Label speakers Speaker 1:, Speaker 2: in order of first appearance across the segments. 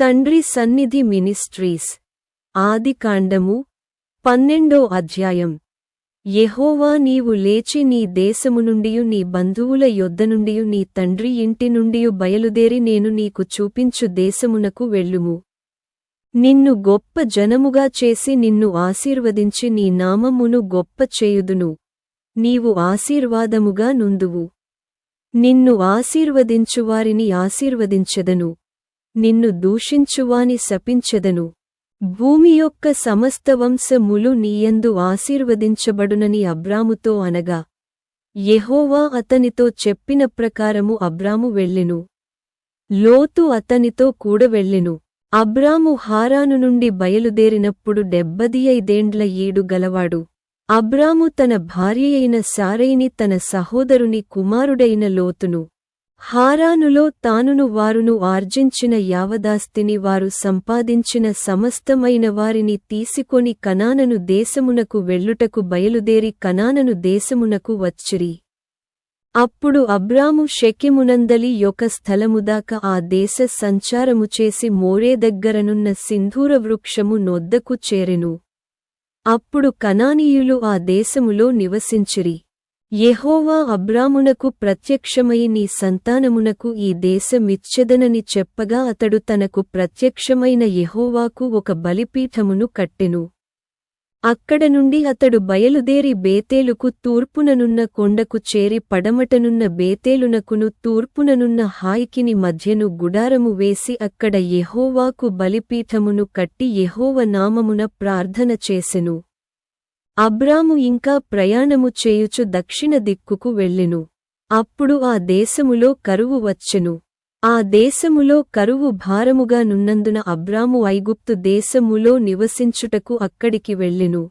Speaker 1: తండ్రి సన్నిధి మినిస్ట్రీస్. ఆదికాండము పన్నెండో అధ్యాయం. యెహోవా నీవు లేచి నీ దేశము నుండియు నీ బంధువుల యొద్ద నుండియు నీ తండ్రి ఇంటి నుండియు బయలుదేరి నేను నీకు చూపించు దేశమునకు వెళ్ళుము. నిన్ను గొప్ప జనముగా చేసి నిన్ను ఆశీర్వదించి నీ నామమును గొప్ప చేయుదును. నీవు ఆశీర్వాదముగా నుందువు నిన్ను ఆశీర్వదించువారిని ఆశీర్వదించెదను. నిన్ను దూషించువాని శపించెదను. భూమి యొక్క సమస్త వంశములు నీయందు ఆశీర్వదించబడునని అబ్రాముతో అనగా యెహోవా అతనితో చెప్పిన ప్రకారము అబ్రాము వెళ్ళెను. లోతు అతనితో కూడా వెళ్ళెను. అబ్రాము హారాను నుండి బయలుదేరినప్పుడు డెబ్బది ఐదేండ్ల ఏడు గలవాడు. అబ్రాము తన భార్యయైన సారైని తన సహోదరుని కుమారుడైన లోతును. హారానులో తానును వారును ఆర్జించిన యావదాస్తిని వారు సంపాదించిన సమస్తమైన వారిని తీసుకొని కనానను దేశమునకు వెళ్ళుటకు బయలుదేరి కనానను దేశమునకు వచ్చిరి. అప్పుడు అబ్రాము షెకెమునందలి యొక్క స్థలముదాక ఆ దేశ సంచారము చేసి మోరే దగ్గరనున్న సింధూర వృక్షము నొద్దకు చేరెను. అప్పుడు కనానీయులు ఆ దేశములో నివసించిరి. యెహోవా అబ్రామునకు ప్రత్యక్షమై నీ సంతానమునకు ఈ దేశమిచ్చెదనని చెప్పగా అతడు తనకు ప్రత్యక్షమైన యెహోవాకు ఒక బలిపీఠమును కట్టెను. అక్కడ నుండి అతడు బయలుదేరి బేతేలుకు తూర్పుననున్న కొండకు చేరి పడమటనున్న బేతేలునకును తూర్పుననున్న హాయికిని మధ్యను గుడారము వేసి అక్కడ యెహోవాకు బలిపీఠమును కట్టి యెహోవ నామమున ప్రార్థన చేసెను. అబ్రాము ఇంకా ప్రయాణము చేయుచు దక్షిణ దిక్కుకు వెళ్ళెను. అప్పుడు ఆ దేశములో కరువు వచ్చెను. ఆ దేశములో కరువు భారముగా నున్నందున అబ్రాము ఐగుప్తు దేశములో నివసించుటకు అక్కడికి వెళ్ళెను.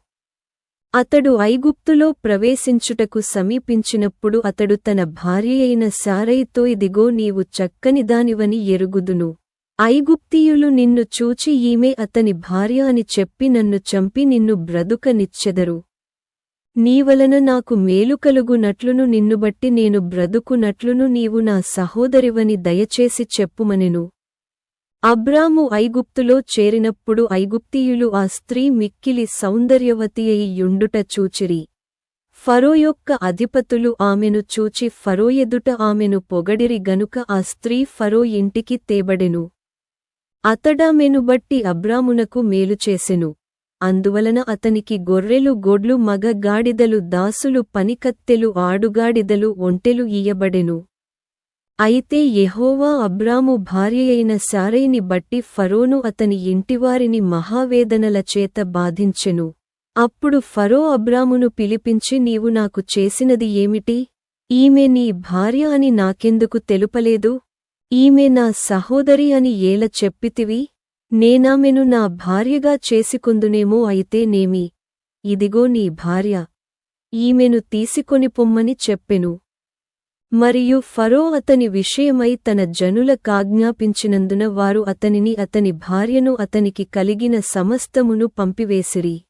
Speaker 1: అతడు ఐగుప్తులో ప్రవేశించుటకు సమీపించినప్పుడు అతడు తన భార్యయైన సారైతో ఇదిగో నీవు చక్కనిదానివని ఎరుగుదును. ఐగుప్తీయులు నిన్ను చూచి ఈమె అతని భార్య అని చెప్పి నన్ను చంపి నిన్ను బ్రదుకనిచ్చెదరు నీవలన నాకు మేలు కలుగునట్లును నిన్నుబట్టి నేను బ్రదుకునట్లును నీవు నా సహోదరివని దయచేసి చెప్పుమనెను. అబ్రాము ఐగుప్తులో చేరినప్పుడు ఐగుప్తీయులు ఆ స్త్రీ మిక్కిలి సౌందర్యవతి అయి యుండుట చూచిరి. ఫరో యొక్క అధిపతులు ఆమెను చూచి ఫరో ఎదుట ఆమెను పొగడిరి గనుక ఆ స్త్రీ ఫరో ఇంటికి తేబడెను. అతడామెను బట్టి అబ్రామునకు మేలు చేసెను. అందువలన అతనికి గొర్రెలు గొడ్లు మగ గాడిదలు దాసులు పనికత్తెలు ఆడుగాడిదలు ఒంటెలు ఇయ్యబడెను. అయితే యెహోవా అబ్రాము భార్యయైన శారైని బట్టి ఫరోను అతని ఇంటివారిని మహావేదనల చేత బాధించెను. అప్పుడు ఫరో అబ్రామును పిలిపించి నీవు నాకు చేసినది ఏమిటి? ఈమె నీ భార్య అని నాకెందుకు తెలుపలేదు? ఈమె నా సహోదరి అని ఏల చెప్పితివి? నేనామెను నా భార్యగా చేసుకొందునేమో అయితే నేమి? ఇదిగో నీ భార్య. ఈమెను తీసుకొని పొమ్మని చెప్పెను. మరియు ఫరో అతని విషయమై తన జనుల కాజ్ఞాపించినందున వారు అతనిని అతని భార్యను అతనికి కలిగిన సమస్తమును పంపివేసిరి.